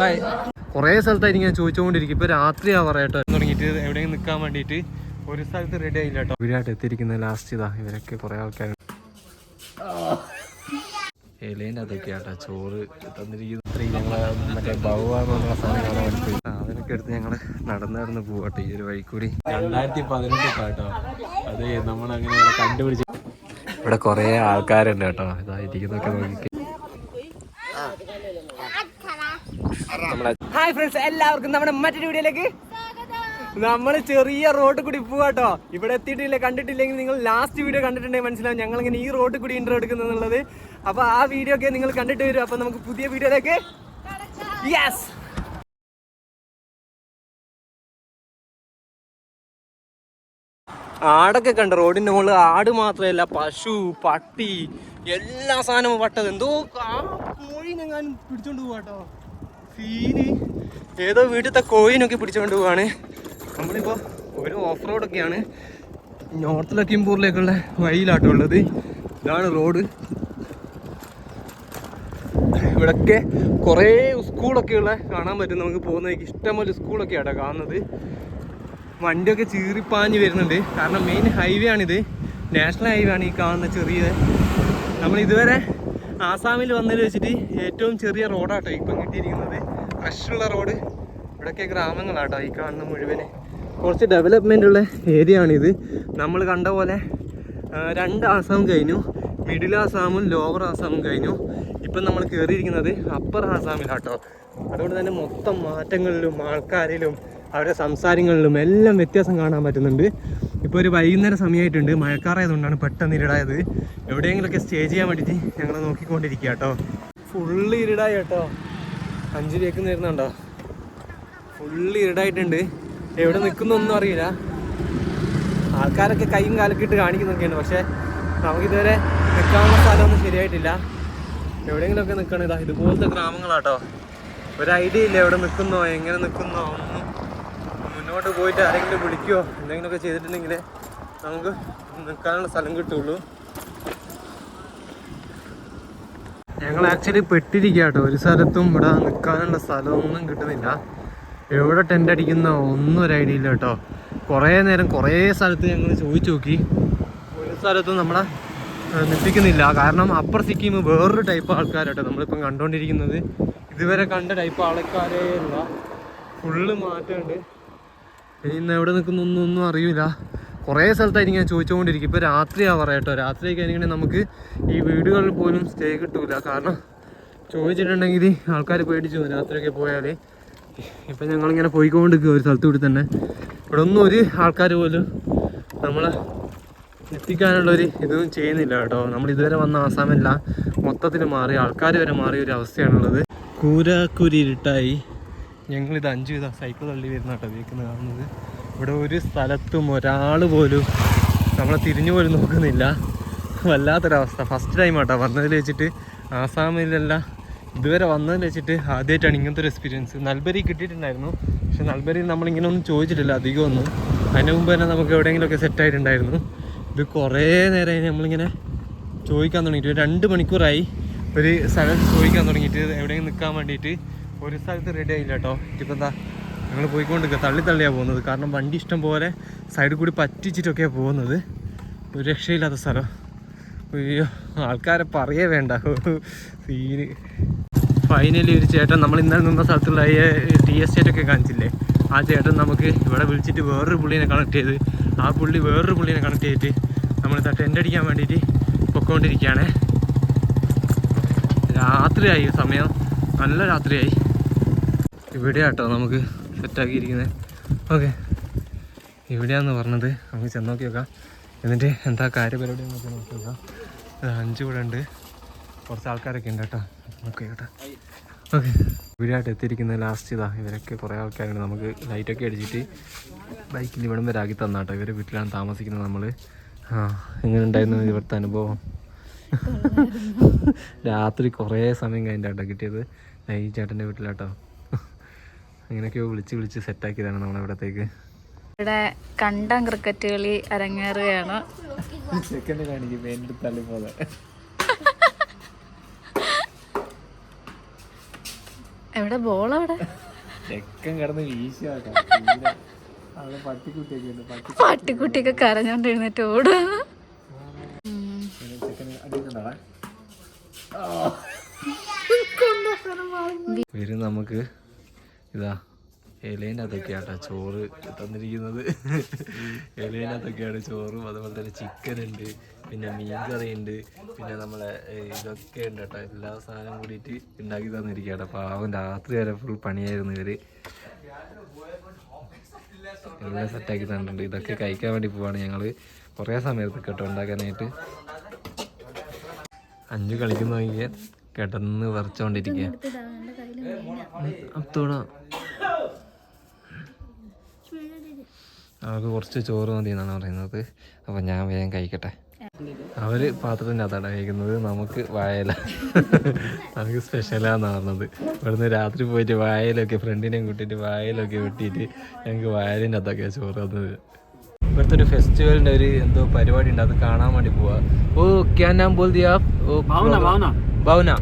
By. കുറേ സ്ഥലത്തായിട്ട് ഞാൻ ചോദിച്ചുകൊണ്ടിരിക്കും. ഇപ്പൊ രാത്രിയാ പറയട്ടോ. തുടങ്ങിയിട്ട് എവിടെയെങ്കിലും നിൽക്കാൻ വേണ്ടിട്ട് ഒരു സ്ഥലത്ത് റെഡി ആയില്ല കേട്ടോ ഇവരായിട്ട് എത്തിയിരിക്കുന്നത് ലാസ്റ്റ് ഇതാ. ഇവരൊക്കെ കുറെ ആൾക്കാർ ഇലേന്റെ അതൊക്കെ ആട്ടോ ചോറ് തന്നിരിക്കുന്ന. സ്ത്രീ ഞങ്ങളെ മറ്റേ അതൊക്കെ എടുത്ത് ഞങ്ങൾ നടന്നു നടന്ന് പോവാട്ടോ ഈ ഒരു വഴിക്കൂടി. കൂടി രണ്ടായിരത്തി പതിനെട്ട് കേട്ടോ അത് നമ്മളങ്ങനെ കണ്ടുപിടിച്ച് ഇവിടെ കുറേ ആൾക്കാരുണ്ട് കേട്ടോ. ഇതാ ഇരിക്കുന്നൊക്കെ നോക്കി. ഹായ് ഫ്രണ്ട്സ് എല്ലാവർക്കും നമ്മുടെ മറ്റൊരു വീഡിയോയിലേക്ക് നമ്മൾ ചെറിയ റോഡ് കൂടി പോവാ പോവാട്ടോ ഇവിടെ എത്തിയിട്ടില്ല കണ്ടിട്ടില്ലെങ്കിൽ നിങ്ങൾ ലാസ്റ്റ് വീഡിയോ കണ്ടിട്ടുണ്ടെങ്കിൽ മനസ്സിലാവും ഞങ്ങൾ ഇങ്ങനെ ഈ റോഡ് കൂടി ഇൻട്രോ എടുക്കുന്നുള്ളത്. അപ്പൊ ആ വീഡിയോ ഒക്കെ നിങ്ങൾ കണ്ടിട്ട് വരും. അപ്പൊ നമുക്ക് പുതിയ വീഡിയോയിലേക്ക് യെസ് ആടൊക്കെ കണ്ട റോഡിന്റെ മുകളിൽ ആട് മാത്രമല്ല പശു പട്ടി എല്ലാ സാധനവും പട്ടത് എന്തോ കോഴിനെങ്ങാനും പിടിച്ചോണ്ട് പോവാട്ടോ സീന് ഏതോ വീട്ടിലത്തെ കോഴിനൊക്കെ പിടിച്ചോണ്ട് പോവാണ്. നമ്മളിപ്പോ ഒരു ഓഫ് റോഡൊക്കെയാണ് നോർത്ത് ലക്കിംപൂറിലേക്കുള്ള വഴിയിലാട്ടോ ഉള്ളത്. ഇതാണ് റോഡ് ഇവിടൊക്കെ കുറേ സ്കൂളൊക്കെയുള്ള കാണാൻ പറ്റും. നമുക്ക് പോകുന്നതൊക്കെ ഇഷ്ടംപോലെ സ്കൂളൊക്കെ ആട്ടോ കാണുന്നത്. വണ്ടിയൊക്കെ ചീറിപ്പാഞ്ഞ് വരുന്നുണ്ട്. കാരണം മെയിൻ ഹൈവേ ആണിത്. നാഷണൽ ഹൈവേ ആണ് ഈ കാണുന്ന ചെറിയ നമ്മൾ ഇതുവരെ ആസാമിൽ വന്നതിൽ വെച്ചിട്ട് ഏറ്റവും ചെറിയ റോഡാട്ടോ ഇപ്പം കിട്ടിയിരിക്കുന്നത്. ഫ്രഷുള്ള റോഡ് ഇവിടെയൊക്കെ ഗ്രാമങ്ങളാട്ടോ ഈ കാണുന്ന മുഴുവൻ കുറച്ച് ഡെവലപ്മെന്റ് ഉള്ള ഏരിയ ആണിത്. നമ്മൾ കണ്ട പോലെ രണ്ട് ആസാം കഴിഞ്ഞു. മിഡിൽ ആസാമും ലോവർ ആസാമും കഴിഞ്ഞു. ഇപ്പം നമ്മൾ കയറിയിരിക്കുന്നത് അപ്പർ ആസാമിലാട്ടോ. അതുകൊണ്ട് തന്നെ മൊത്തം മാറ്റങ്ങളിലും ആൾക്കാരിലും അവരുടെ സംസാരങ്ങളിലും എല്ലാം വ്യത്യാസം കാണാൻ പറ്റുന്നുണ്ട്. ഇപ്പോൾ ഒരു വൈകുന്നേരം സമയമായിട്ടുണ്ട് മഴക്കാറായതുകൊണ്ടാണ് പെട്ടെന്ന് ഇരുടായത്. എവിടെയെങ്കിലുമൊക്കെ സ്റ്റേ ചെയ്യാൻ വേണ്ടിയിട്ട് ഞങ്ങൾ നോക്കിക്കൊണ്ടിരിക്കുക കേട്ടോ ഫുള്ള് ഇരുടായി കേട്ടോ. അഞ്ചു രൂപയ്ക്ക് നേരുന്നുണ്ടോ ഫുള്ള് ഇരുടായിട്ടുണ്ട്. എവിടെ നിൽക്കുന്നൊന്നും അറിയില്ല. ആൾക്കാരൊക്കെ കൈയും കാലൊക്കെ ഇട്ട് കാണിക്കുന്നൊക്കെയാണ് പക്ഷേ നമുക്കിതുവരെ നിൽക്കാനുള്ള സ്ഥലമൊന്നും ശരിയായിട്ടില്ല. എവിടെയെങ്കിലുമൊക്കെ നിൽക്കണം. ഇതാ ഇതുപോലത്തെ ഗ്രാമങ്ങളാട്ടോ. ഒരു ഐഡിയ ഇല്ല എവിടെ നിൽക്കുന്നോ എങ്ങനെ നിൽക്കുന്നോ ഒന്നും മുന്നോട്ട് പോയിട്ട് ആരെങ്കിലും വിളിക്കുകയോ എന്തെങ്കിലുമൊക്കെ ചെയ്തിട്ടുണ്ടെങ്കിൽ നമുക്ക് നിൽക്കാനുള്ള സ്ഥലം കിട്ടുള്ളൂ. ഞങ്ങൾ ആക്ച്വലി പെട്ടിരിക്കുക കേട്ടോ ഒരു സ്ഥലത്തും ഇവിടെ നിൽക്കാനുള്ള സ്ഥലമൊന്നും കിട്ടുന്നില്ല. എവിടെ ടെന്റ് അടിക്കുന്ന ഒന്നും ഒരു ഐഡിയ ഇല്ല കേട്ടോ. കുറേ നേരം കുറേ സ്ഥലത്ത് ഞങ്ങൾ ചോദിച്ചു നോക്കി. ഒരു സ്ഥലത്തും നമ്മളെ നിൽപ്പിക്കുന്നില്ല. കാരണം അപ്പർ സിക്കിം വേറൊരു ടൈപ്പ് ആൾക്കാരട്ടോ നമ്മളിപ്പം കണ്ടുകൊണ്ടിരിക്കുന്നത്. ഇതുവരെ കണ്ട ടൈപ്പ് ആൾക്കാരേ അല്ല ഫുള്ള് മാറ്റമുണ്ട്. ഇന്ന് എവിടെ നിൽക്കുന്നു ഒന്നും അറിയില്ല. കുറേ സ്ഥലത്തായിരിക്കും ഞാൻ ചോദിച്ചുകൊണ്ടിരിക്കും ഇപ്പോൾ രാത്രിയാ പറയട്ടോ രാത്രിയൊക്കെ ആയിരിക്കണമെങ്കിൽ നമുക്ക് ഈ വീടുകളിൽ പോലും സ്റ്റേ കിട്ടൂല. കാരണം ചോദിച്ചിട്ടുണ്ടെങ്കിൽ ആൾക്കാർ പേടിച്ചു പോകും രാത്രിയൊക്കെ പോയാൽ ഇപ്പം ഞങ്ങളിങ്ങനെ പോയിക്കൊണ്ടിരിക്കുക ഒരു സ്ഥലത്ത് കൂടി തന്നെ. ഇവിടെ ഒന്നും ഒരു ആൾക്കാർ പോലും നമ്മളെ എത്തിക്കാനുള്ളൊരു ഇതൊന്നും ചെയ്യുന്നില്ല കേട്ടോ. നമ്മൾ ഇതുവരെ വന്ന ആസാമല്ല മൊത്തത്തിൽ മാറി. ആൾക്കാർ വരെ മാറിയ ഒരു അവസ്ഥയാണുള്ളത്. കൂരാക്കുരിട്ടായി ഞങ്ങളിത് അഞ്ച് വിധ സൈക്കിൾ തള്ളി വരുന്ന കേട്ടോ വീക്കുന്നത് കാണുന്നത് ഇവിടെ ഒരു സ്ഥലത്തും ഒരാൾ പോലും നമ്മളെ തിരിഞ്ഞു പോലും നോക്കുന്നില്ല. വല്ലാത്തൊരവസ്ഥ. ഫസ്റ്റ് ടൈം ആട്ടോ വന്നതിൽ വെച്ചിട്ട് ആസാമിലല്ല ഇതുവരെ വന്നതിൽ വെച്ചിട്ട് ആദ്യമായിട്ടാണ് ഇങ്ങനത്തെ ഒരു എക്സ്പീരിയൻസ് നൽബരി കിട്ടിയിട്ടുണ്ടായിരുന്നു. പക്ഷെ നൽബരിയിൽ നമ്മളിങ്ങനെ ഒന്നും ചോദിച്ചിട്ടില്ല അധികം ഒന്നും അതിന് മുമ്പ് തന്നെ നമുക്ക് എവിടെയെങ്കിലുമൊക്കെ സെറ്റ് ആയിട്ടുണ്ടായിരുന്നു. ഇത് കുറേ നേരമായി നമ്മളിങ്ങനെ ചോദിക്കാൻ തുടങ്ങിയിട്ട്. രണ്ട് മണിക്കൂറായി ഒരു സ്ഥലം ചോദിക്കാൻ തുടങ്ങിയിട്ട്. എവിടെയെങ്കിലും നിൽക്കാൻ വേണ്ടിയിട്ട് ഒരു സ്ഥലത്ത് റെഡി ആയില്ല കേട്ടോ ഇപ്പം എന്താ ഞങ്ങൾ പോയിക്കൊണ്ടിരിക്കുക തള്ളി തള്ളിയാണ് പോകുന്നത്. കാരണം വണ്ടി ഇഷ്ടം പോലെ സൈഡിൽ കൂടി പറ്റിച്ചിട്ടൊക്കെയാണ് പോകുന്നത്. ഒരു രക്ഷയില്ലാത്ത സ്ഥലം. അയ്യോ ആൾക്കാരെ പറയേ വേണ്ട. സീന്. ഫൈനലി ഒരു ചേട്ടൻ നമ്മൾ ഇന്നലെ നിന്ന സ്ഥലത്തുള്ള ഈ ടി എസ്റ്റേറ്റ് ഒക്കെ കാണിച്ചില്ലേ? ആ ചേട്ടൻ നമുക്ക് ഇവിടെ വിളിച്ചിട്ട് വേറൊരു പുള്ളീനെ കണക്ട് ചെയ്ത് ആ പുള്ളി വേറൊരു പുള്ളീനെ കണക്ട് ചെയ്തിട്ട് നമ്മൾ ടെന്റ് അടിക്കാൻ വേണ്ടിയിട്ട് പൊക്കോണ്ടിരിക്കുകയാണ്. രാത്രിയായി സമയം. നല്ല രാത്രിയായി. ഇവിടെയാട്ടോ നമുക്ക് സെറ്റാക്കിയിരിക്കുന്നത് ഓക്കെ. ഇവിടെയാന്ന് പറഞ്ഞത് നമുക്ക് ചെന്ന് നോക്കി നോക്കാം എന്നിട്ട് എന്താ കാര്യപരിപാടി നോക്കി നോക്കി നോക്കാം അഞ്ച് ഇവിടെ ഉണ്ട്. കുറച്ച് ആൾക്കാരൊക്കെ ഉണ്ട് കേട്ടോ. നോക്കി കേട്ടോ. ഓക്കെ. ഇവിടെയായിട്ട് എത്തിയിരിക്കുന്നത് ലാസ്റ്റ് ഇതാ ഇവരൊക്കെ കുറേ ആൾക്കാരുണ്ട്. നമുക്ക് ലൈറ്റൊക്കെ അടിച്ചിട്ട് ബൈക്കിൽ ഇവിടം വരെ ആക്കി തന്നാട്ടോ ഇവർ വീട്ടിലാണ് താമസിക്കുന്നത് നമ്മൾ ആ എങ്ങനെ ഉണ്ടായിരുന്നു ഇവിടുത്തെ അനുഭവം? രാത്രി കുറേ സമയം കഴിഞ്ഞിട്ടാട്ടോ കിട്ടിയത്. ഈ ചേട്ടന്റെ വീട്ടിലാട്ടോ അങ്ങനെയൊക്കെയോ വിളിച്ച് വിളിച്ച് സെറ്റാക്കിയതാണ് നമ്മളിവിടത്തേക്ക്. ഇവിടെ കണ്ടം ക്രിക്കറ്റ് കളി അരങ്ങേറുകയാണ്. സെക്കൻഡ് കാണിക്കും എന്റെ തള്ളി പോലെ. എവിടെ ബോൾ അവിടെ? ചെക്കൻ കിടന്ന് അവിടെ പട്ടിക്കുട്ടിയൊക്കെ കരഞ്ഞോണ്ട് എഴുന്നേറ്റ് ഓടുക വരും നമുക്ക്. ഇതാ ഇലേന്റെ അതൊക്കെയാട്ടോ ചോറ് തന്നിരിക്കുന്നത്. ഇലേന്റെ അതൊക്കെയാണ് ചോറും അതുപോലെ തന്നെ ചിക്കൻ ഉണ്ട് പിന്നെ മീൻ കറി ഉണ്ട് പിന്നെ നമ്മളെ ഇതൊക്കെ ഉണ്ട് കേട്ടോ എല്ലാ സാധനവും കൂടിയിട്ട് ഉണ്ടാക്കി തന്നിരിക്കുകയാണ് പാവം രാത്രി വരെ ഫുൾ പണിയായിരുന്നു ഇവർ. എല്ലാം സെറ്റാക്കി തന്നിട്ടുണ്ട്. ഇതൊക്കെ കഴിക്കാൻ വേണ്ടി പോവാണ് ഞങ്ങൾ കുറേ സമയത്ത് കേട്ടോ ഉണ്ടാക്കാനായിട്ട്. അഞ്ചു കളിക്കുന്ന നോക്കിയാൽ കിടന്ന് വരച്ചോണ്ടിരിക്കുക അത്തോണ അവർക്ക് കുറച്ച് ചോറ് മതി എന്നാണ് പറയുന്നത്. അപ്പം ഞാൻ വേഗം കഴിക്കട്ടെ. അവർ പാത്രത്തിന്റെ അകത്താണ് കഴിക്കുന്നത്. നമുക്ക് വായല. നമുക്ക് സ്പെഷ്യലാന്ന് പറഞ്ഞത്. ഇവിടുന്ന് രാത്രി പോയിട്ട് വായലൊക്കെ ഫ്രണ്ടിനെയും കൂട്ടിയിട്ട് വായലൊക്കെ വെട്ടിയിട്ട് ഞങ്ങൾക്ക് വായലിന്റെ അകത്തൊക്കെ ചോറ് തന്നത്. ഇവിടുത്തെ ഒരു ഫെസ്റ്റിവലിന്റെ ഒരു എന്തോ പരിപാടി ഉണ്ട്. അത് കാണാൻ വേണ്ടി പോവാ. ഓ ക്യാൻ നാം ബോൾ ദിയാ? ഓ ഭാവന ഭാവന. ഭാവന.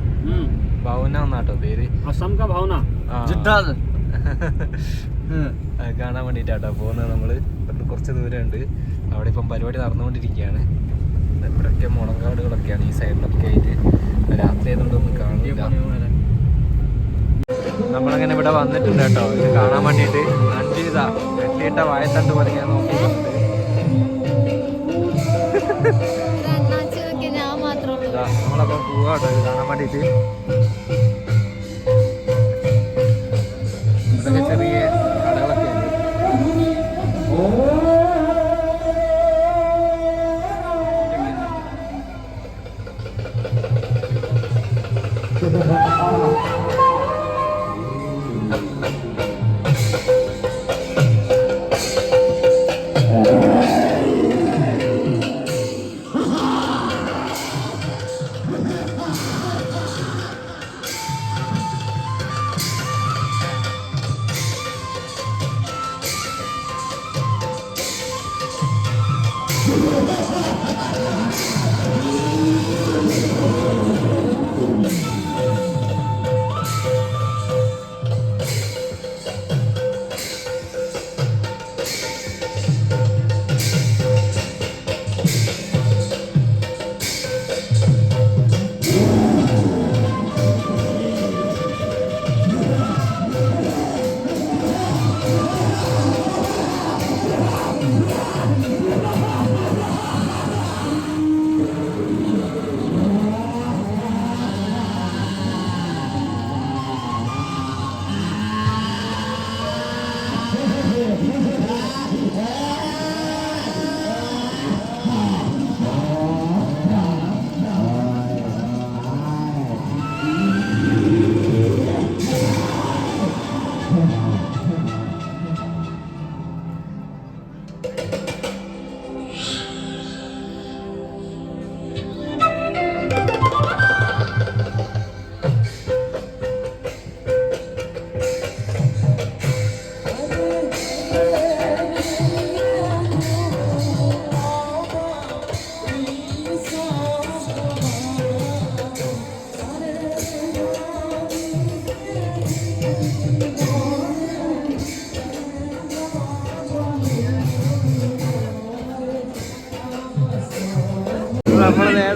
ഭാവന. എന്നാട്ടോ പേര്? അസം ഭാവന. കാണാൻ വേണ്ടിയിട്ടാട്ടോ പോകുന്നത്. നമ്മൾ ഇവിടുന്ന് കുറച്ച് ദൂരമുണ്ട്. അവിടെ ഇപ്പം പരിപാടി നടന്നുകൊണ്ടിരിക്കുകയാണ്. ഇവിടെയൊക്കെ മുളങ്കാടുകളൊക്കെയാണ് ഈ സൈഡിലൊക്കെ ആയിട്ട്. രാത്രി ആയതുകൊണ്ടൊന്നും കാണില്ല നമ്മളങ്ങനെ ഇവിടെ വന്നിട്ടുണ്ട് കേട്ടോ ഇത് കാണാൻ വേണ്ടിയിട്ട്. അഞ്ച് ഇതാ വെട്ടിയിട്ട വായത്തണ്ട് പോലെ ഞാൻ നോക്കിയിട്ടുണ്ട്. ഞാൻ മാത്രമേ ഇതാ കാണാൻ വേണ്ടിയിട്ട്. ഇവിടെയൊക്കെ ചെറിയ നമ്മൾ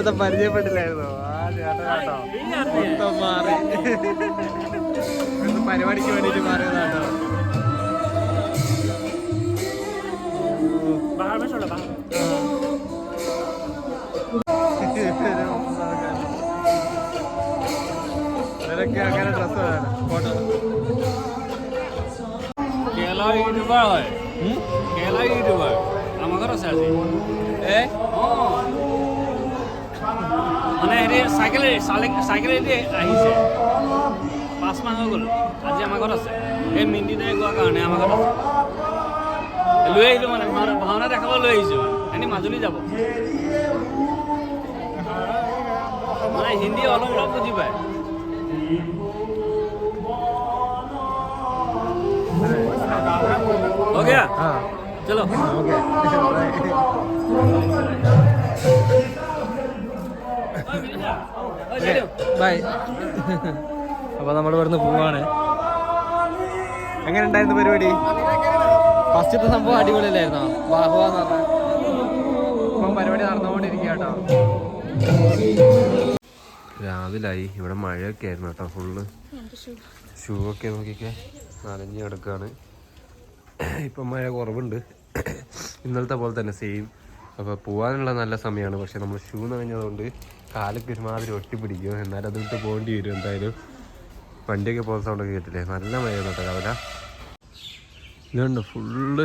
നേരത്തെ പരിചയപ്പെട്ടില്ലായിരുന്നു. ആ ചേട്ടൻ മാറി. പരിപാടിക്ക് വേണ്ടിട്ട് മാറിയതാട്ടോ നിനക്ക് അങ്ങനെ ഫോട്ടോ কেলা ইউটিউবার হয় কেলা ইউটিউবার আমার ঘর আছে মানে হেৰি চাইকেলে চাইকেলেদি আহিছে। পাঁচ মাহ হৈ গ'ল। আজি আমাৰ ঘৰত আছে। এই মিণ্টিদাই গোৱাৰ কাৰণে আমাৰ ঘৰত আছে। লৈ আহিলোঁ মানে ভাওনা ভাওনা দেখাব লৈ আহিছোঁ মানে। এনে মাজুলী যাব। মানে হিন্দী অলপ অলপ বুজি পায়। हो गया हाँ ബൈ. അപ്പോൾ നമ്മൾ ഇവിടുന്ന് പോവാണ്. എങ്ങനെ ഉണ്ടായിരുന്നു പരിപാടി? ഫസ്റ്റത്തെ സംഭവം അടിപൊളിയല്ലായിരുന്നോ? വാഹുവാന്ന് പറഞ്ഞ. ഇപ്പം പരിപാടി നടന്നുകൊണ്ടിരിക്കുക കേട്ടോ രാവിലായി. ഇവിടെ മഴയൊക്കെ ആയിരുന്നു കേട്ടോ ഫുള്ള്. ഷൂ ഒക്കെ നോക്കിയൊക്കെ നനഞ്ഞ് കിടക്കുകയാണ് ഇപ്പം മഴ കുറവുണ്ട്. ഇന്നലത്തെ പോലെ തന്നെ സെയിം അപ്പോൾ പോകാനുള്ള നല്ല സമയമാണ്. പക്ഷെ നമ്മൾ ഷൂ നനഞ്ഞതുകൊണ്ട് കാലൊക്കെ ഒരുമാതിരി ഒട്ടിപ്പിടിക്കും. എന്നാലും അത് വിട്ട് പോകേണ്ടി വരും. എന്തായാലും വണ്ടിയൊക്കെ പോകുന്ന സൗണ്ടൊക്കെ കേട്ടില്ലേ? നല്ല മഴയാണ് കേട്ടോ രാവിലെ. ഇതുണ്ട് ഫുള്ള്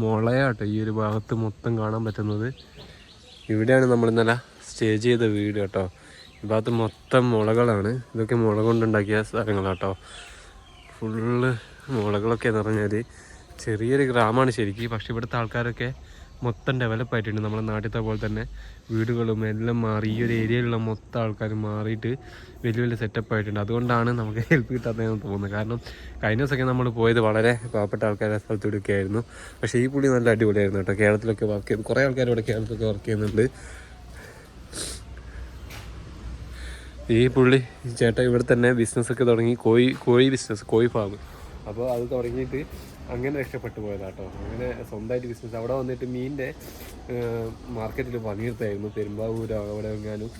മുളയാട്ടോ ഈ ഒരു ഭാഗത്ത് മൊത്തം കാണാൻ പറ്റുന്നത്. ഇവിടെയാണ് നമ്മൾ ഇന്നലെ സ്റ്റേ ചെയ്ത വീട് കേട്ടോ. ഈ ഭാഗത്ത് മൊത്തം മുളകളാണ്. ഇതൊക്കെ മുള കൊണ്ടുണ്ടാക്കിയ സ്ഥലങ്ങളാട്ടോ. ഫുള്ള് മുളകളൊക്കെ പറഞ്ഞാൽ ചെറിയൊരു ഗ്രാമമാണ് ശരിക്കും. പക്ഷെ ഇവിടുത്തെ ആൾക്കാരൊക്കെ മൊത്തം ഡെവലപ്പ് ആയിട്ടുണ്ട് നമ്മുടെ നാട്ടിലത്തെ പോലെ തന്നെ വീടുകളും എല്ലാം മാറി ഈ ഒരു ഏരിയയിലുള്ള മൊത്തം ആൾക്കാർ മാറിയിട്ട് വലിയ വലിയ സെറ്റപ്പ് ആയിട്ടുണ്ട്. അതുകൊണ്ടാണ് നമുക്ക് ഹെൽപ്പ് കിട്ടാത്തതെന്ന് തോന്നുന്നത്. കാരണം കഴിഞ്ഞ ദിവസമൊക്കെ നമ്മൾ പോയത് വളരെ പാവപ്പെട്ട ആൾക്കാരുടെ സ്ഥലത്തൂടെയൊക്കെ ആയിരുന്നു. പക്ഷേ ഈ പുള്ളി നല്ല അടിപൊളിയായിരുന്നു കേട്ടോ. കേരളത്തിലൊക്കെ വർക്ക് ചെയ്ത് കുറേ ആൾക്കാർ ഇവിടെ കേരളത്തിലൊക്കെ വർക്ക് ചെയ്യുന്നുണ്ട്. ഈ പുള്ളി ഈ ചേട്ടൻ ഇവിടെ തന്നെ ബിസിനസ്സൊക്കെ തുടങ്ങി കോഴി കോഴി ബിസിനസ് കോഴി ഫാം അപ്പോൾ അത് തുടങ്ങിയിട്ട് അങ്ങനെ രക്ഷപ്പെട്ടു പോയതാട്ടോ. അങ്ങനെ സ്വന്തമായിട്ട് ബിസിനസ് അവിടെ വന്നിട്ട് മീനിന്റെ മാർക്കറ്റിൽ പണിയെടുത്തായിരുന്നു. പെരുമ്പാവൂർ അവിടെ എങ്ങാനും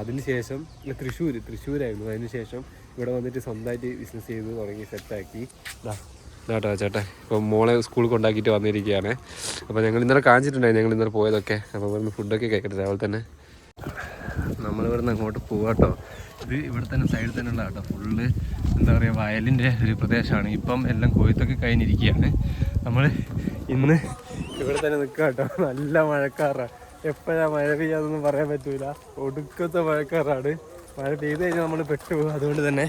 അതിനുശേഷം തൃശ്ശൂർ തൃശ്ശൂരായിരുന്നു. അതിനുശേഷം ഇവിടെ വന്നിട്ട് സ്വന്തമായിട്ട് ബിസിനസ് ചെയ്ത് തുടങ്ങി സെറ്റാക്കി ഇതാട്ടോ ചേട്ടാ. ഇപ്പോൾ മോളെ സ്കൂളിൽ കൊണ്ടാക്കിയിട്ട് വന്നിരിക്കുകയാണ്. അപ്പോൾ ഞങ്ങൾ ഇന്നലെ കാണിച്ചിട്ടുണ്ടായി ഞങ്ങൾ ഇന്നലെ പോയതൊക്കെ. അപ്പോൾ ഇവിടുന്ന് ഫുഡൊക്കെ കഴിക്കട്ടെ. രാവിലെ തന്നെ. നമ്മളിവിടുന്ന് അങ്ങോട്ട് പോവാട്ടോ. ഇത് ഇവിടെ തന്നെ സൈഡിൽ തന്നെ ഉള്ള കേട്ടോ. ഫുള്ള് എന്താ പറയുക വയലിന്റെ ഒരു പ്രദേശമാണ്. ഇപ്പം എല്ലാം കൊയ്ത്തൊക്കെ കഴിഞ്ഞിരിക്കുകയാണ്. നമ്മൾ ഇന്ന് ഇവിടെ തന്നെ നിൽക്കുക കേട്ടോ. നല്ല മഴക്കാറാണ് എപ്പോഴാണ് മഴ പെയ്യാതൊന്നും പറയാൻ പറ്റൂല. ഒടുക്കത്തെ മഴക്കാറാണ്. മഴ പെയ്ത് കഴിഞ്ഞാൽ നമ്മൾ പെട്ടുപോകും. അതുകൊണ്ട് തന്നെ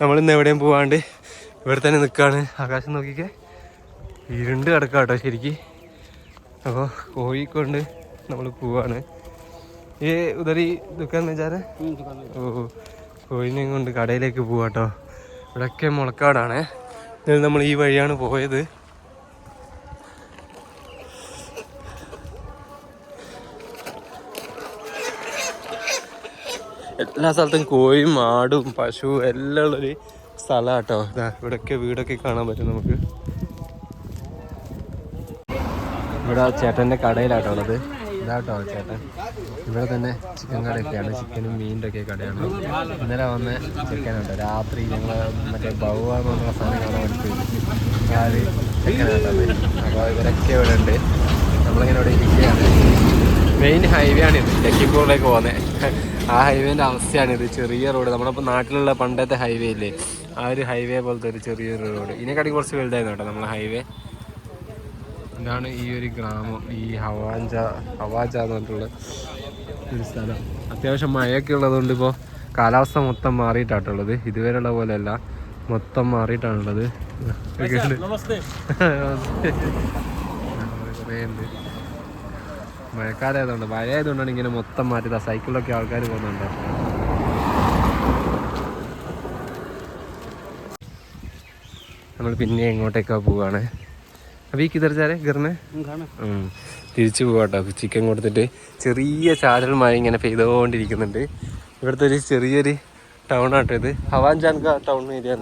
നമ്മളിന്ന് എവിടെയും പോവാണ്ട് ഇവിടെ തന്നെ നിൽക്കുകയാണ്. ആകാശം നോക്കിക്കേ. ഇരുണ്ട് കിടക്കാം കേട്ടോ ശരിക്ക്. അപ്പോൾ കോഴിക്കൊണ്ട് നമ്മൾ പോവാണ്. ഏ ഉദർ ഈ ദുഃഖം വെച്ചാറ് ഓ കോഴിനെയും കൊണ്ട് കടയിലേക്ക് പോവാട്ടോ ഇവിടെയൊക്കെ മുളക്കാടാണ്. ഇതിൽ നമ്മൾ ഈ വഴിയാണ് പോയത്. എല്ലാ സ്ഥലത്തും കോഴിയും ആടും പശു എല്ലാം ഉള്ളൊരു സ്ഥലമാണ് കേട്ടോ ഇവിടെയൊക്കെ വീടൊക്കെ കാണാൻ പറ്റും നമുക്ക്. ഇവിടെ ചേട്ടന്റെ കടയിലാട്ടോ ഉള്ളത്. ഇതാട്ടോ ചേട്ടൻ ഇവിടെ തന്നെ ചിക്കൻ കടയൊക്കെയാണ് ചിക്കനും മീനിന്റെ ഒക്കെ കടയാണ്. ഇന്നലെ വന്ന ചിക്കനുണ്ട് രാത്രി ഞങ്ങൾ മറ്റേ ബൗവ എന്ന് പറഞ്ഞ സാധനം കാണാൻ വേണ്ടി പോയി ആ ഒരു ചിക്കനായിട്ടത് അപ്പോൾ ഇവരൊക്കെ ഇവിടെ ഉണ്ട്. നമ്മളിങ്ങനെ ഇവിടെ ഇരിക്കുകയാണ്. മെയിൻ ഹൈവേ ആണിത് ലക്കിംപൂറിലേക്ക് പോകുന്നത് ആ ഹൈവേന്റെ അവസ്ഥയാണിത് ചെറിയ റോഡ് നമ്മളിപ്പോൾ നാട്ടിലുള്ള പണ്ടത്തെ ഹൈവേ ഇല്ലേ? ആ ഒരു ഹൈവേ പോലത്തെ ഒരു ചെറിയൊരു റോഡ് ഇതിനെക്കാട്ടി കുറച്ച് വലുതായിരുന്നു കേട്ടോ നമ്മളെ ഹൈവേ ഇതാണ് ഈ ഒരു ഗ്രാമം. ഈ ഹവാഞ്ച ഹവാജ എന്ന് പറഞ്ഞിട്ടുള്ള ഒരു സ്ഥലം. അത്യാവശ്യം മഴയൊക്കെ ഉള്ളതുകൊണ്ട് ഇപ്പോൾ കാലാവസ്ഥ മൊത്തം മാറിയിട്ടാട്ടുള്ളത് ഇതുവരെയുള്ള പോലെയല്ല. മൊത്തം മാറിയിട്ടാണുള്ളത് കുറേ ഉണ്ട്. മഴക്കാലമായതുകൊണ്ട് മഴ ആയതുകൊണ്ടാണ് ഇങ്ങനെ മൊത്തം മാറ്റിയത് സൈക്കിളിലൊക്കെ ആൾക്കാർ പോകുന്നുണ്ട്. നമ്മൾ പിന്നെ എങ്ങോട്ടേക്കാ പോവാണ്? അപ്പൊ ഈ കിതർ ചാരെ ഗർനെ തിരിച്ചു പോവാട്ടോ. ചിക്കൻ കൊടുത്തിട്ട് ചെറിയ ചാരൽ മഴ ഇങ്ങനെ പെയ്തുകൊണ്ടിരിക്കുന്നുണ്ട് ഇവിടുത്തെ ഒരു ചെറിയൊരു ടൗൺ ആട്ടോ ഇത്. ഹവാൻ ജാൻക ടൗൺ ഏരിയ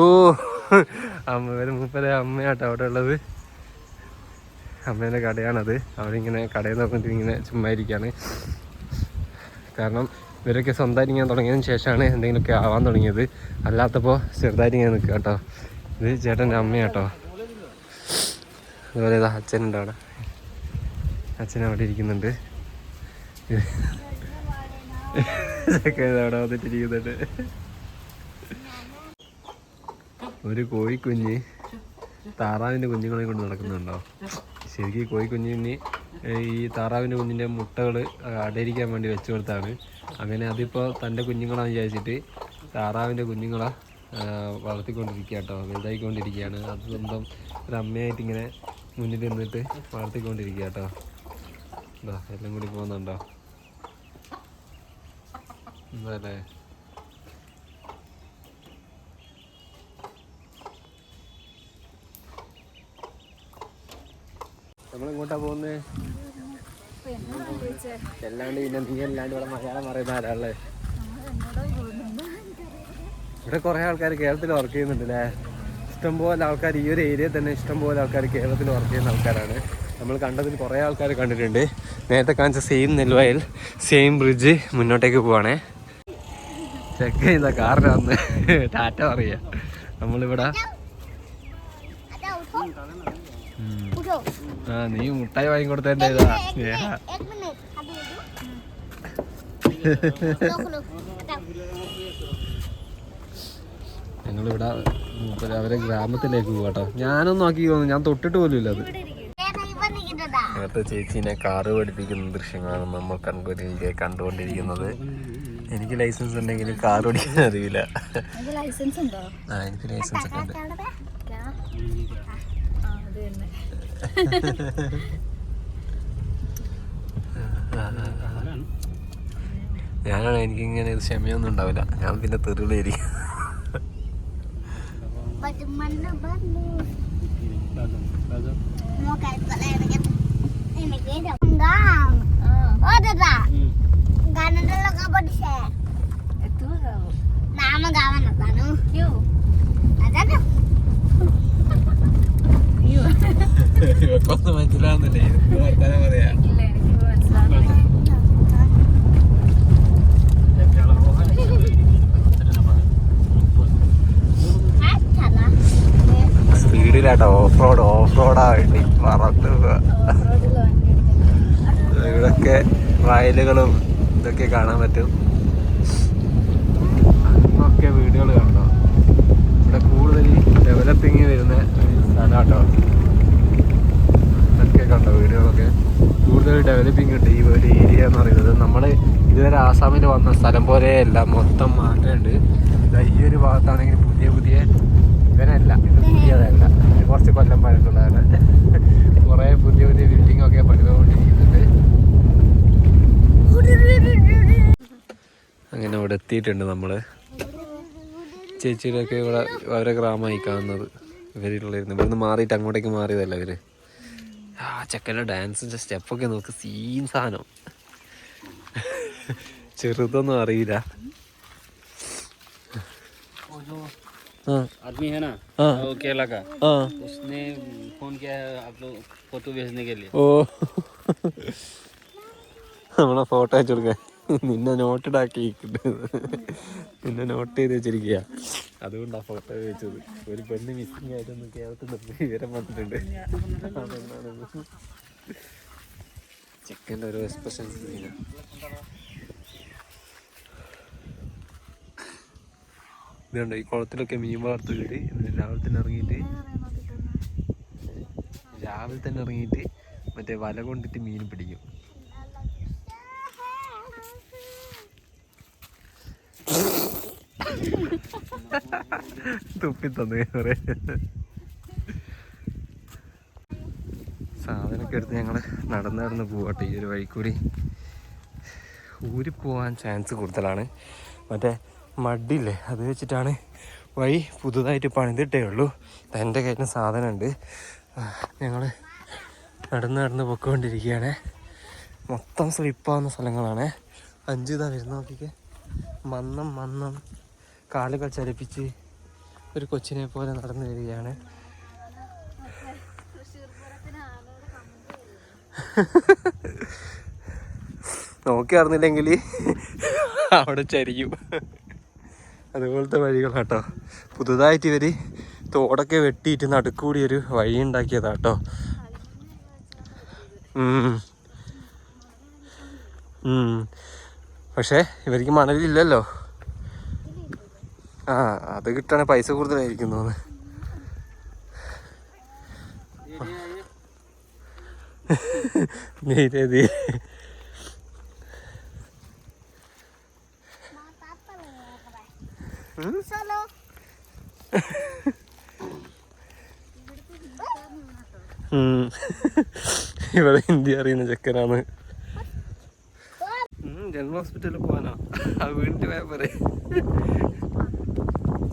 ഓ അമ്മ വരെ മൂപ്പരെ അമ്മയാട്ടോ അവിടെ ഉള്ളത്. അമ്മേന്റെ കടയാണത്. അവരിങ്ങനെ കടയിൽ നോക്കിയിട്ട് ഇങ്ങനെ ചുമ്മാ ഇരിക്കുകയാണ് കാരണം ഇവരൊക്കെ സ്വന്തമായിട്ട് ഇങ്ങനെ തുടങ്ങിയതിന് ശേഷമാണ് എന്തെങ്കിലുമൊക്കെ ആവാൻ തുടങ്ങിയത്. അല്ലാത്തപ്പോൾ ചെറുതായിട്ട് ഇങ്ങനെ നിൽക്കുക കേട്ടോ. ഇത് ചേട്ടന്റെ അമ്മയാട്ടോ. അതുപോലെ ഇതാ അച്ഛനുണ്ട് അവിടെ. അച്ഛൻ അവിടെ ഇരിക്കുന്നുണ്ട്. അവിടെ വന്നിട്ടിരിക്കുന്നുണ്ട്. ഒരു കോഴിക്കുഞ്ഞ് താറാവിന്റെ കുഞ്ഞുങ്ങളെ കൊണ്ട് നടക്കുന്നുണ്ടോ? ശരിക്കും കോഴിക്കുഞ്ഞിന് ഈ താറാവിന്റെ കുഞ്ഞിന്റെ മുട്ടകൾ അടയിരിക്കാൻ വേണ്ടി വെച്ചു കൊടുത്താണ്. അങ്ങനെ അതിപ്പോൾ തന്റെ കുഞ്ഞുങ്ങളാണെന്ന് വിചാരിച്ചിട്ട് താറാവിന്റെ കുഞ്ഞുങ്ങളെ ആ, വളർത്തിക്കൊണ്ടിരിക്കുക കേട്ടോ വലുതായിക്കൊണ്ടിരിക്കുകയാണ്. അത് സ്വന്തം ഒരു ഇങ്ങനെ മുന്നിൽ നിന്നിട്ട് വളർത്തിക്കൊണ്ടിരിക്കുക കേട്ടോ എന്താ എല്ലാം കൂടി പോകുന്നുണ്ടോ? എന്താ നമ്മളെങ്ങോട്ടാ പോകുന്നത് എല്ലാണ്ട് പിന്നെ നീ അല്ലാണ്ട് ഇവിടെ മലയാളം പറയുന്ന ആരാളെ ഇവിടെ കുറേ ആൾക്കാർ കേരളത്തിൽ വർക്ക് ചെയ്യുന്നുണ്ട് അല്ലേ ഇഷ്ടംപോലെ ആൾക്കാർ ഈ ഒരു ഏരിയയിൽ തന്നെ ഇഷ്ടംപോലെ ആൾക്കാർ കേരളത്തിൽ വർക്ക് ചെയ്യുന്ന ആൾക്കാരാണ് നമ്മൾ കണ്ടതിൽ കുറേ ആൾക്കാർ കണ്ടിട്ടുണ്ട് നേരത്തെ കാണിച്ച സെയിം നെൽവയൽ സെയിം ബ്രിഡ്ജ് മുന്നോട്ടേക്ക് പോവാണേ ചെക്ക് ചെയ്ത കാറിനാന്ന് ടാറ്റ പറയാ നമ്മളിവിടെ. ആ നീ മുട്ടായി വാങ്ങി കൊടുത്തേണ്ടതാ ഞങ്ങളിവിടെ അവരെ ഗ്രാമത്തിലേക്ക് പോവാട്ടോ ഞാനൊന്നും നോക്കി തോന്നുന്നു. ഞാൻ തൊട്ടിട്ട് പോലും ഇല്ല അത്. ഞാൻ ഇവൻ നിൽക്കുന്നതാ നേരത്തെ ചേച്ചീനെ കാറ് പഠിപ്പിക്കുന്ന ദൃശ്യങ്ങളാണ് നമ്മൾ കണ്ടുകൊണ്ടിരിക്കുക കണ്ടുകൊണ്ടിരിക്കുന്നത്. എനിക്ക് ലൈസൻസ് ഉണ്ടെങ്കിലും കാർ ഓടിക്കാൻ അറിയില്ല. ലൈസൻസ് ഉണ്ടോ? ആ എനിക്ക് ലൈസൻസ് ഒക്കെ ഉണ്ട്. ആ അത് തന്നെ ഞാനാണ് എനിക്കിങ്ങനെ ഇത് ക്ഷമയൊന്നും ഉണ്ടാവില്ല. ഞാൻ പിന്നെ തെറിവിലായിരിക്കും Baju mana baru? Mau kayak kalian kan? Ini beda. Enggak. Oh, ada tak? Enggak ada lo kabar di share. എത്തുക Nama enggak mana banu? യോ Ada tuh. ഇവക്കൊന്നും മനസ്സിലാവുന്നില്ലേ വർത്താനം പറയാ ഇല്ല എനിക്ക് മനസ്സിലാവുന്നില്ല Ada സ്പീഡിലാട്ടോ ഓഫ് റോഡ് ഓഫ് റോഡാ വേണ്ടി മറന്നു ഇവിടൊക്കെ വയലുകളും ഇതൊക്കെ കാണാൻ പറ്റും. ഒക്കെ വീടുകൾ കണ്ടോ? ഇവിടെ കൂടുതൽ ഡെവലപ്പിങ് വരുന്ന ഒരു സ്ഥലമാട്ടോ. ഇതൊക്കെ കണ്ടോ വീടുകളൊക്കെ? കൂടുതൽ ഡെവലപ്പിംഗ് ഉണ്ട്. ഈ ഒരു ഏരിയ എന്ന് പറയുന്നത് നമ്മൾ ഇതുവരെ ആസാമിൽ വന്ന സ്ഥലം പോലെയല്ല. മൊത്തം മാറ്റമുണ്ട് ഈ ഒരു ഭാഗത്താണെങ്കിൽ പുതിയ പുതിയ ഇവനല്ല. പുതിയതല്ല കുറച്ച് കൊല്ലം പഴക്കമുള്ളതാണ് കുറേ പുതിയ പുതിയ ബിൽഡിംഗ് ഒക്കെ പണിതുകൊണ്ടിരിക്കുന്നുണ്ട്. അങ്ങനെ ഇവിടെ എത്തിയിട്ടുണ്ട് നമ്മൾ ചേച്ചിയുടെയൊക്കെ ഇവിടെ അവരെ ഗ്രാമമായി കാണുന്നത്. ഇവരിലുള്ളായിരുന്നു ഇവിടുന്ന് മാറിയിട്ട് അങ്ങോട്ടേക്ക് മാറിയതല്ല ഇവർ? ആ ചെക്കന്റെ ഡാൻസിന്റെ സ്റ്റെപ്പൊക്കെ നോക്ക്. സീൻ സാധനം. ചെറുതൊന്നും അറിയില്ല वो जो ആ आदमी है ना हाँ। वो केरला का ആ उसने फोन किया है आप लोग फोटो भेजने के लिए ഓ നമ്മളെ ഫോട്ടോ അയച്ചു കൊടുക്കാൻ നിന്നെ നോട്ടിടാക്കി നിന്നെ നോട്ട് ചെയ്ത് വെച്ചിരിക്കുക അതുകൊണ്ടാ ഫോട്ടോ വെച്ചത് ഒരു പെണ്ണ് മിസ്സിങ് ആയിട്ടൊന്ന് കേരളത്തിൽ നിന്ന് വിവരം വന്നിട്ടുണ്ട് അതെന്താണെന്ന് ചിക്കൻ്റെ ഓരോ എക്സ്പ്രഷൻസ് ഇതുണ്ട്. ഈ കുളത്തിലൊക്കെ മീൻ വളർത്ത് കിട്ടി രാവിലെ തന്നെ ഇറങ്ങിയിട്ട് രാവിലെ തന്നെ ഇറങ്ങിയിട്ട് മറ്റേ വല കൊണ്ടിട്ട് മീൻ പിടിക്കും. തുപ്പി തന്നു കുറേ സാധനമൊക്കെ എടുത്ത് ഞങ്ങൾ നടന്ന് നടന്ന് പോവാട്ടെ. ഈ ഒരു വഴിക്കൂടി. ഊരി പോകാൻ ചാൻസ് കൂടുതലാണ്. മറ്റേ മഡില്ലേ അത് വെച്ചിട്ടാണ് വഴി പുതുതായിട്ട് പണിതിട്ടേ ഉള്ളൂ. എന്റെ കയ്യിൽ സാധനമുണ്ട്. ഞങ്ങൾ നടന്ന് നടന്ന് പൊക്കൊണ്ടിരിക്കുകയാണ്. മൊത്തം സ്ലിപ്പാവുന്ന സ്ഥലങ്ങളാണ്. അഞ്ചു ഇതാ വരുന്ന നോക്കിക്ക്. മന്നം മന്നം. കാലുകൾ ചലിപ്പിച്ച് ഒരു കൊച്ചിനെ പോലെ നടന്നു വരികയാണ്. നോക്കി അറിഞ്ഞില്ലെങ്കിൽ അവിടെ ചരിയും. അതുപോലത്തെ വഴികളാട്ടോ. പുതുതായിട്ട് ഇവർ തോടൊക്കെ വെട്ടിയിട്ട് നടുക്കൂടി ഒരു വഴി ഉം. പക്ഷേ ഇവർക്ക് മണലില്ലല്ലോ. ആ അത് കിട്ടണ പൈസ കൂടുതലായിരിക്കും തോന്നുന്നു. ധീരെ ഇവിടെ ഹിന്ദി അറിയുന്ന ചെക്കനാണ്. ജനറൽ ഹോസ്പിറ്റലിൽ പോകാനാ ആ വീടിന്റെ പേപ്പറ്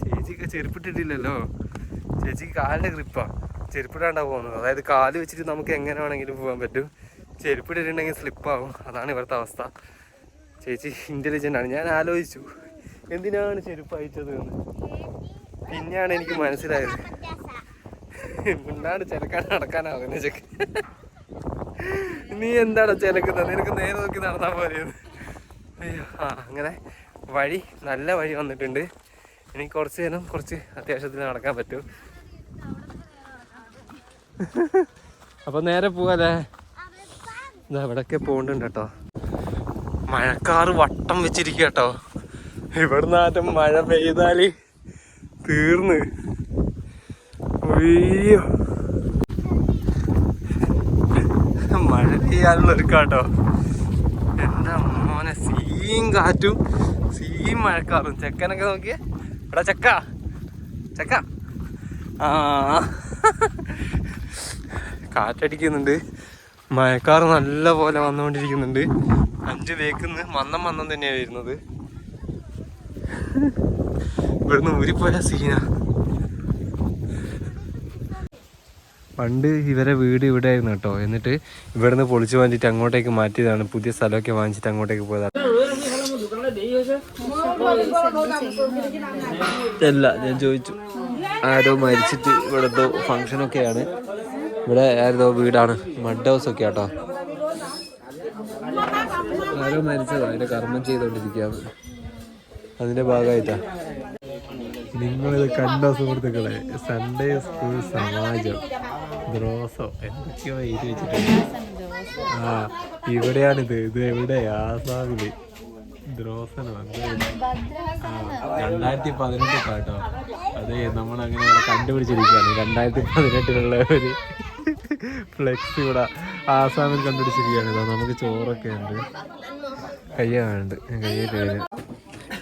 ചേച്ചിക്ക് ചെരുപ്പിട്ടിട്ടില്ലല്ലോ. ചേച്ചിക്ക് കാലിന്റെ ഗ്രിപ്പാ ചെരുപ്പിടാണ്ടാ പോകുന്നത്. അതായത് കാൽ വെച്ചിട്ട് നമുക്ക് എങ്ങനെ വേണമെങ്കിലും പോകാൻ പറ്റും. ചെരുപ്പിട്ടിട്ടുണ്ടെങ്കിൽ സ്ലിപ്പാവും അതാണ് ഇവിടുത്തെ അവസ്ഥ. ചേച്ചി ഇന്റലിജന്റ് ആണ്. ഞാൻ ആലോചിച്ചു. എന്തിനാണ് ചെരുപ്പ് അയച്ചത് എന്ന് പിന്നെയാണ് എനിക്ക് മനസ്സിലായത്. മുണ്ടാണ്ട് ചിലക്കാൻ നടക്കാനാവുന്ന ചെക്ക് നീ എന്താണ് ചിലക്കുന്നത്? നിനക്ക് നേരെ നോക്കി നടന്നാൽ പോലെയെന്ന് അയ്യോ ആ അങ്ങനെ വഴി നല്ല വഴി വന്നിട്ടുണ്ട്. എനിക്ക് കുറച്ച് നേരം കുറച്ച് അത്യാവശ്യത്തിന് നടക്കാൻ പറ്റും. അപ്പൊ നേരെ പോവാല്ലേ ഇതവിടൊക്കെ പോകണ്ടുണ്ട് കേട്ടോ. മഴക്കാറ് വട്ടം വെച്ചിരിക്കുക കേട്ടോ. ഇവിടുന്ന് ആറ്റം മഴ പെയ്താൽ? തീർന്ന്. അയ്യോ. മഴ പെയ്യാനുള്ള കാട്ടോ. എന്താ മോനെ സീം കാറ്റും സീം മഴക്കാറും. ചെക്കനൊക്കെ നോക്കിയേ. എടാ ചെക്ക. ചെക്ക. ആ. കാറ്റടിക്കുന്നുണ്ട്. മഴക്കാർ നല്ല പോലെ വന്നുകൊണ്ടിരിക്കുന്നുണ്ട്. അഞ്ച് വേക്കുന്ന് മന്നം മന്നം തന്നെയാണ് വരുന്നത്. ഇവിടുന്ന് ഊരിപ്പോയ സീനാ. പണ്ട് ഇവരെ വീട് ഇവിടെ ആയിരുന്നു കേട്ടോ. എന്നിട്ട് ഇവിടുന്ന് പൊളിച്ചു വാങ്ങിച്ചിട്ട് അങ്ങോട്ടേക്ക് മാറ്റിയതാണ്. പുതിയ സ്ഥലമൊക്കെ വാങ്ങിച്ചിട്ട് അങ്ങോട്ടേക്ക് പോയതാണ്. അല്ല ഞാൻ ചോദിച്ചു. ആരോ മരിച്ചിട്ട് ഇവിടെ എന്തോ ഫങ്ഷനൊക്കെയാണ് ഇവിടെ ആരോ വീടാണ്. മഡ് ഹൗസ് ഒക്കെ ആട്ടോ. ആരോ മരിച്ചതോ. അതിന്റെ കർമ്മം ചെയ്തോണ്ടിരിക്കുകയാണ്. അതിന്റെ ഭാഗമായിട്ടാ. നിങ്ങളിത് കണ്ട സുഹൃത്തുക്കളെ സൺഡേ സ്കൂൾ സമാജം ദ്രോസോ എന്തൊക്കെയോ എഴുതി വെച്ചിട്ടുണ്ട്. ആ ഇവിടെയാണിത് ഇത് എവിടെ? ആസാമിൽ. ദ്രോസനോ. രണ്ടായിരത്തി പതിനെട്ട് കേട്ടോ അതെ നമ്മൾ അങ്ങനെ കണ്ടുപിടിച്ചിരിക്കുകയാണ്. രണ്ടായിരത്തി പതിനെട്ടിലുള്ള ഒരു ഫ്ലെക്സ് ഇവിടെ ആസാമിൽ കണ്ടുപിടിച്ചിരിക്കുകയാണ്. നമുക്ക് ചോറൊക്കെ ഉണ്ട്. കയ്യാണ്ട് കയ്യൊക്കെ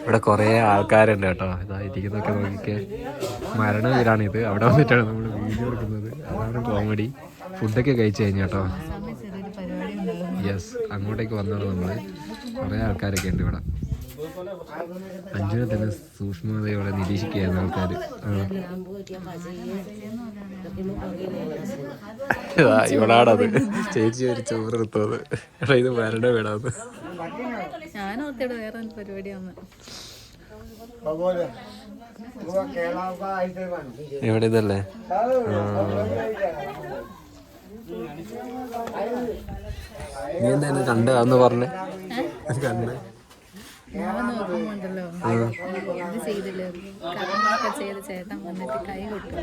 ഇവിടെ കുറേ ആൾക്കാരുണ്ട് കേട്ടോ. ഇതാ ഇരിക്കുന്നൊക്കെ നോക്കിക്കേ. മരണ ഇത് അവിടെ വന്നിട്ടാണ് നമ്മൾ വീഡിയോ എടുക്കുന്നത്. അതാണ് കോമഡി ഫുഡൊക്കെ കഴിച്ചു കഴിഞ്ഞു കേട്ടോ. യെസ് അങ്ങോട്ടേക്ക് വന്നോളൂ നമ്മൾ കുറേ ആൾക്കാരൊക്കെ ഉണ്ട് ഇവിടെ. അഞ്ചിനെ തന്നെ സൂക്ഷ്മതയോടെ നിരീക്ഷിക്കുകയായിരുന്നു ആൾക്കാർ ഇവിടാടത് ചേച്ചി ഒരു ചോറ് എടുത്തത്. എടാ ഇത് വരണ്ട വീടാന്ന്. ഞാൻ ഓർത്തിയുടെ വേറെ ഒരു പരിപാടിയാണ് ഇവിടെ ഇതല്ലേ? നീ എന്തായാലും കണ്ടു അന്ന് പറഞ്ഞേ? കണ്ട്. ഞാൻ നോക്കുമ്പോണ്ടല്ലോ ഇത് ചെയ്തില്ലേ? കർമ്മമൊക്കെ ചെയ്ത് ചേട്ടൻ വന്നിട്ട് കൈ കൊട്ടു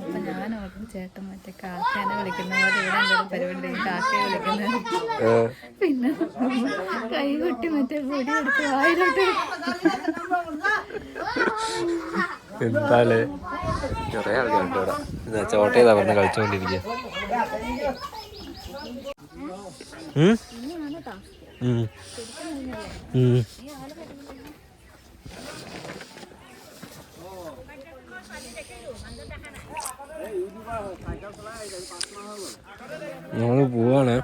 അപ്പൊ ഞാൻ ഓർക്കും ചേട്ടൻ മറ്റേ കാക്കേനെ വിളിക്കുന്ന പോലെ ഇവിടെ എന്തെങ്കിലും പരിപാടി കാക്കയെ വിളിക്കുന്നത്. പിന്നെ കൈ കൊട്ടി മറ്റേ പൊടി എടുത്ത് വായിലോട്ട് എന്താലേ? കുറേ ആൾക്കാരുണ്ട് ഇവിടെ. ചോട്ടയതാ പറഞ്ഞ്. ഞങ്ങള് പോവാണ്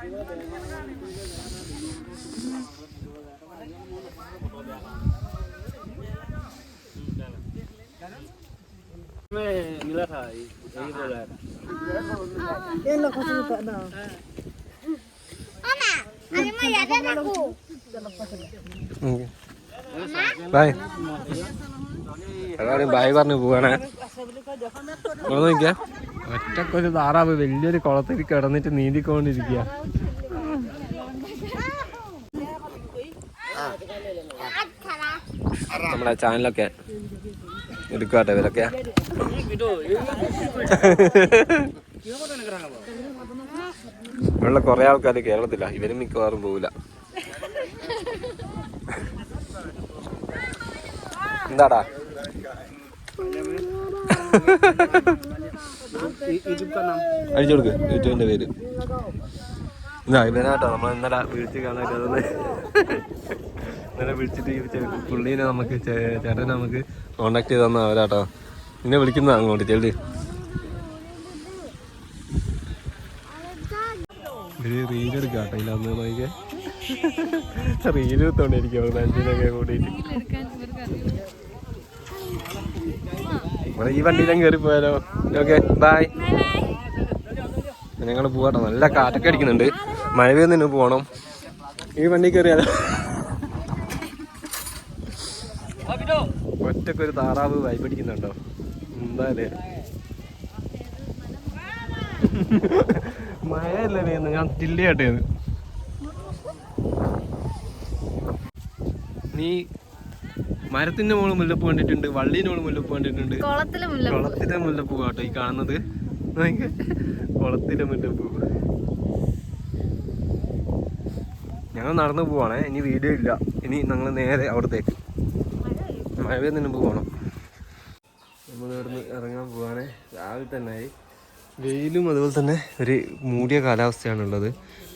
मिला था यही बोल रहा था Mama, ada mah ya ada aku. Bye എല്ലാവരും ബായ് പറഞ്ഞു പോവാണ്. ഇവിടെ നോക്കിയാ. ഒറ്റക്കൊരു താറാവ് വലിയൊരു കുളത്തിൽ കിടന്നിട്ട് നീന്തിക്കൊണ്ടിരിക്കുക നമ്മുടെ ചാനലൊക്കെ എടുക്കാട്ടെ ഇവരൊക്കെ. ഇവിടെയുള്ള കുറെ ആൾക്കാർ കേരളത്തില. ഇവരും മിക്കവാറും പോവില്ല എന്താടാ? അടിച്ചു കൊടുക്ക് യൂട്യൂബിന്റെ പേര്. ഇതാ ഇവനാട്ടോ നമ്മൾ ഇന്നലെ വിളിച്ച് കാണാൻ ഇന്നലെ വിളിച്ചിട്ട് പുള്ളീനെ നമുക്ക് ചേട്ടനെ നമുക്ക് കോണ്ടാക്ട് ചെയ്ത് തന്ന അവരാട്ടോ. നിന്നെ വിളിക്കുന്ന അങ്ങോട്ട് ചെല്ലി. ഒരു റീൽ എടുക്കാട്ടോ. ഇല്ലാന്ന് നോക്കിയേ റീൽ എടുത്തോണ്ടിരിക്കും. അഞ്ചിനൊക്കെ കൂടിയിട്ട്. ഇവിടെ ഈ വണ്ടിയിലും കയറി പോയാലോ ഓക്കെ ബൈ ഞങ്ങൾ പോവാട്ടോ. നല്ല കാറ്റൊക്കെ അടിക്കുന്നുണ്ട്. മഴ പെയ്യുന്നതിന് പോകണം ഈ വണ്ടി കയറിയാലോ. ഒറ്റക്കൊരു താറാവ് വൈപിടിക്കുന്നുണ്ടോ എന്തായാലേ മഴയല്ലേ നീ ഞാൻ ചില്ലയാട്ടെ നീ മരത്തിന്റെ മുകളിൽ മുല്ലപ്പ് കണ്ടിട്ടുണ്ട് വള്ളീന്റെ മുകളിൽ മുല്ലപ്പ് കണ്ടിട്ടുണ്ട്. കുളത്തിലെ മുല്ല മുല്ലപ്പൂ കേട്ടോ ഈ കാണുന്നത്. കുളത്തിലെ മുല്ലപ്പൂ. ഞങ്ങൾ നടന്നു പോവാണേ. ഇനി വീഡിയോ ഇല്ല. ഇനി ഞങ്ങൾ നേരെ അവിടത്തേക്ക്. മഴ പെയ്യുന്നതിന് മുമ്പ് പോകണം നമ്മൾ ഇവിടുന്ന് ഇറങ്ങാൻ പോവാണേ. രാവിലെ തന്നെ ആയി. വെയിലും അതുപോലെ തന്നെ ഒരു മൂടിയ കാലാവസ്ഥയാണുള്ളത്.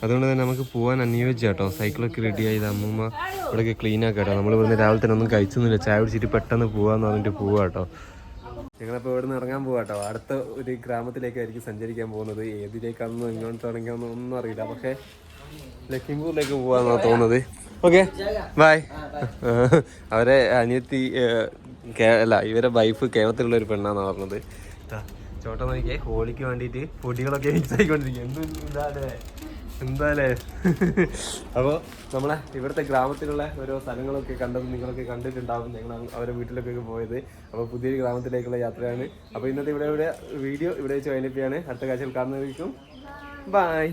അതുകൊണ്ട് തന്നെ നമുക്ക് പോകാൻ അനുയോജ്യം കേട്ടോ സൈക്കിളൊക്കെ റെഡി ആയത് അമ്മൂമ്മ ഇവിടെയൊക്കെ ക്ലീൻ ആക്കി കേട്ടോ നമ്മൾ ഇവിടുന്ന് രാവിലെ തന്നെ ഒന്നും കഴിച്ചൊന്നുമില്ല. ചായ പിടിച്ചിട്ട് പെട്ടെന്ന് പോകാന്ന് പറഞ്ഞിട്ട് പോവാ കേട്ടോ ഞങ്ങളിപ്പോൾ ഇവിടെ നിന്ന് ഇറങ്ങാൻ പോവാ കേട്ടോ അടുത്ത ഒരു ഗ്രാമത്തിലേക്കായിരിക്കും സഞ്ചരിക്കാൻ പോകുന്നത്. ഏതിലേക്കാണെന്നോ ഇങ്ങോട്ട് ഇറങ്ങിയാന്നോ ഒന്നും അറിയില്ല. പക്ഷേ ലഖിംപൂരിലേക്ക് പോവാന്നാ തോന്നുന്നത്. ഓക്കെ ബായ് അവരെ അനിയത്തി അല്ല ഇവരെ വൈഫ് കേരളത്തിലുള്ള ഒരു പെണ്ണാന്നാ പറഞ്ഞത്. ചോട്ട നോക്കിയേ ഹോളിക്ക് വേണ്ടിയിട്ട് പൊടികളൊക്കെ മിക്സ് ആയിക്കൊണ്ടിരിക്കും എന്ത് എന്താലേ എന്താലേ? അപ്പോൾ നമ്മളെ ഇവിടുത്തെ ഗ്രാമത്തിലുള്ള ഓരോ സ്ഥലങ്ങളൊക്കെ കണ്ടത് നിങ്ങളൊക്കെ കണ്ടിട്ടുണ്ടാവും. ഞങ്ങൾ അവരുടെ വീട്ടിലൊക്കെ പോയത്. അപ്പോൾ പുതിയൊരു ഗ്രാമത്തിലേക്കുള്ള യാത്രയാണ്. അപ്പോൾ ഇന്നത്തെ ഇവിടെ ഇവിടെ വീഡിയോ ഇവിടെ വെച്ച് വൈൻഡപ്പ് ചെയ്യാണ് അടുത്ത കാഴ്ചയിൽ കാണുന്നതായിരിക്കും. ബൈ